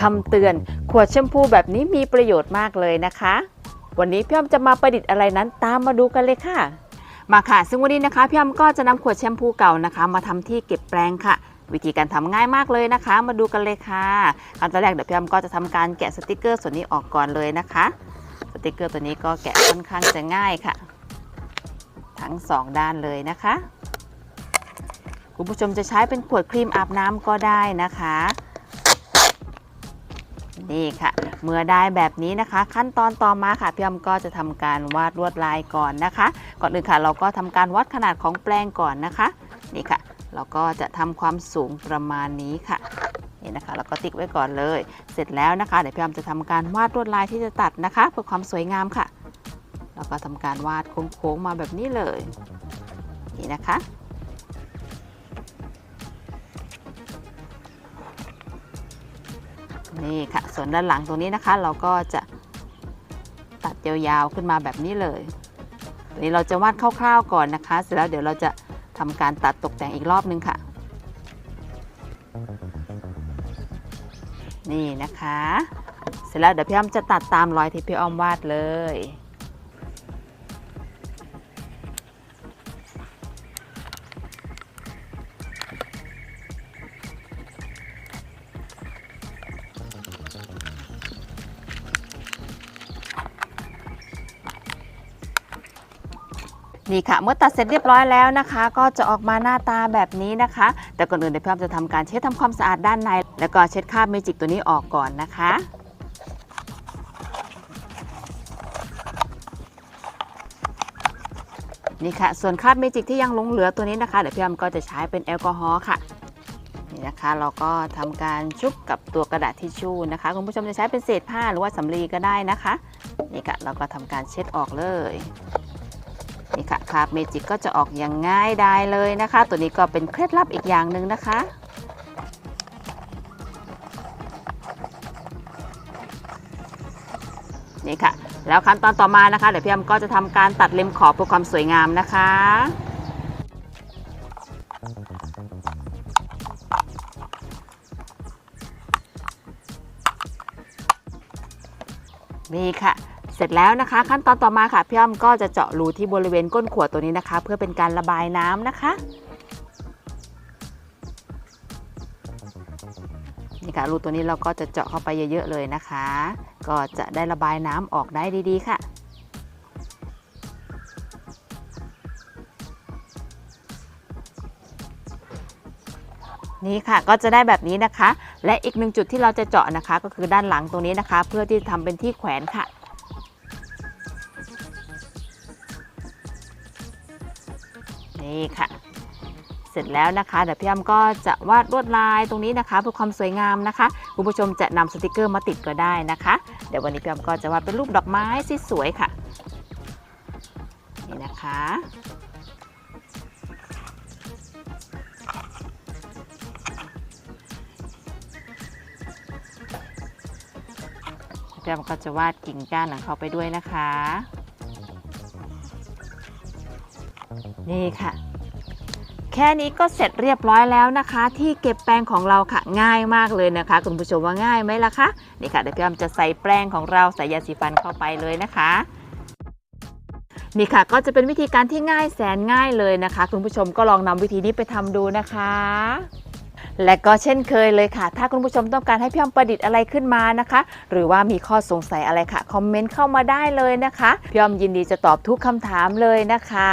คำเตือน ขวดแชมพูแบบนี้มีประโยชน์มากเลยนะคะ วันนี้พี่อ้อมจะมาประดิษฐ์อะไรนั้นตามมาดูกันเลยค่ะ มาค่ะ ซึ่งวันนี้นะคะพี่อ้อมก็จะนำขวดแชมพูเก่านะคะ มาทำที่เก็บแปรงค่ะ วิธีการทำง่ายมากเลยนะคะ มาดูกันเลยค่ะขั้นตอนแรกเดี๋ยวพี่อ้อมก็จะทำการแกะสติกเกอร์ส่วนนี้ออกก่อนเลยนะคะ สติกเกอร์ตัวนี้ก็แกะค่อนข้างจะง่ายค่ะ ทั้งสองด้านเลยนะคะคุณผู้ชมจะใช้เป็นขวดครีมอาบน้ำก็ได้นะคะ นี่ค่ะ เมื่อได้แบบนี้นะคะ ขั้นตอนต่อมาค่ะพี่อมก็จะทำการวาดลวดลายก่อนนะคะ ก่อนอื่นค่ะ เราก็ทำการวัดขนาดของแปลงก่อนนะคะนี่ค่ะ เราก็จะทำความสูงประมาณนี้ค่ะนี่นะคะเราก็ติ๊กไว้ก่อนเลย เสร็จแล้วนะคะเดี๋ยวพี่อมจะทำการวาดลวดลายที่จะตัดนะคะ เพื่อความสวยงามค่ะ เราก็ทำการวาดโค้งๆมาแบบนี้เลยนี่นะคะ นี่ค่ะ ส่วนด้านหลังตรงนี้นะคะ เราก็จะตัดยาวๆขึ้นมาแบบนี้เลยตัวนี้เราจะวาดคร่าวๆก่อนนะคะ เสร็จแล้วเดี๋ยวเราจะทำการตัดตกแต่งอีกรอบนึงค่ะ นี่นะคะ เสร็จแล้วเดี๋ยวพี่อ้อมจะตัดตามรอยที่พี่อ้อมวาดเลย นี่ค่ะ เมื่อตัดเสร็จเรียบร้อยแล้วนะคะ ก็จะออกมาหน้าตาแบบนี้นะคะ แต่ก่อนอื่นเดี๋ยวพี่อ้อมจะทำการเช็ดทำความสะอาดด้านใน แล้วก็เช็ดคราบเมจิกตัวนี้ออกก่อนนะคะนี่ค่ะ ส่วนคราบเมจิกที่ยังหลงเหลือตัวนี้นะคะเดี๋ยวพี่อ้อมก็จะใช้เป็นแอลกอฮอล์ค่ะนี่นะคะเราก็ทำการชุบกับตัวกระดาษทิชชู่นะคะคุณผู้ชมจะใช้เป็นเศษผ้าหรือว่าสำลีก็ได้นะคะนี่ค่ะเราก็ทำการเช็ดออกเลย นี่ค่ะคาบเมจิกก็จะออกอย่างง่ายได้เลยนะคะ ตัวนี้ก็เป็นเคล็ดลับอีกอย่างหนึ่งนะคะนี่ค่ะ แล้วขั้นตอนต่อมานะคะเดี๋ยวพี่แอมก็จะทำการตัดเล็มขอบเพื่อความสวยงามนะคะนี่ค่ะ เสร็จแล้วนะคะ ขั้นตอนต่อมาค่ะพี่อ้อมก็จะเจาะรูที่บริเวณก้นขวดตัวนี้นะคะ เพื่อเป็นการระบายน้ำนะคะนี่ค่ะรูตัวนี้เราก็จะเจาะเข้าไปเยอะๆเลยนะคะ ก็จะได้ระบายน้ำออกได้ดีๆค่ะนี่ค่ะก็จะได้แบบนี้นะคะ และอีกหนึ่งจุดที่เราจะเจาะนะคะ ก็คือด้านหลังตรงนี้นะคะ เพื่อที่จะทำเป็นที่แขวนค่ะ นี่ค่ะ เสร็จแล้วนะคะเดี๋ยวพี่อ้ำก็จะวาดลวดลายตรงนี้นะคะเพื่อความสวยงามนะคะคุณผู้ชมจะนำสติกเกอร์มาติดก็ได้นะคะ เดี๋ยววันนี้พี่อ้ำก็จะวาดเป็นรูปดอกไม้ที่สวยค่ะนี่นะคะพี่อ้ำก็จะวาดกิ่งก้านของเขาไปด้วยนะคะ นี่ค่ะ แค่นี้ก็เสร็จเรียบร้อยแล้วนะคะ ที่เก็บแป้งของเราค่ะง่ายมากเลยนะคะ คุณผู้ชมว่าง่ายไหมล่ะคะนี่ค่ะเดี๋ยวพี่อ้ำจะใส่แป้งของเราใส่ยาสีฟันเข้าไปเลยนะคะนี่ค่ะก็จะเป็นวิธีการที่ง่ายแสนง่ายเลยนะคะ คุณผู้ชมก็ลองนำวิธีนี้ไปทำดูนะคะ และก็เช่นเคยเลยค่ะ ถ้าคุณผู้ชมต้องการให้พี่อ้อมประดิษฐ์อะไรขึ้นมานะคะ หรือว่ามีข้อสงสัยอะไรค่ะคอมเมนต์เข้ามาได้เลยนะคะพี่อ้อมยินดีจะตอบทุกคำถามเลยนะคะ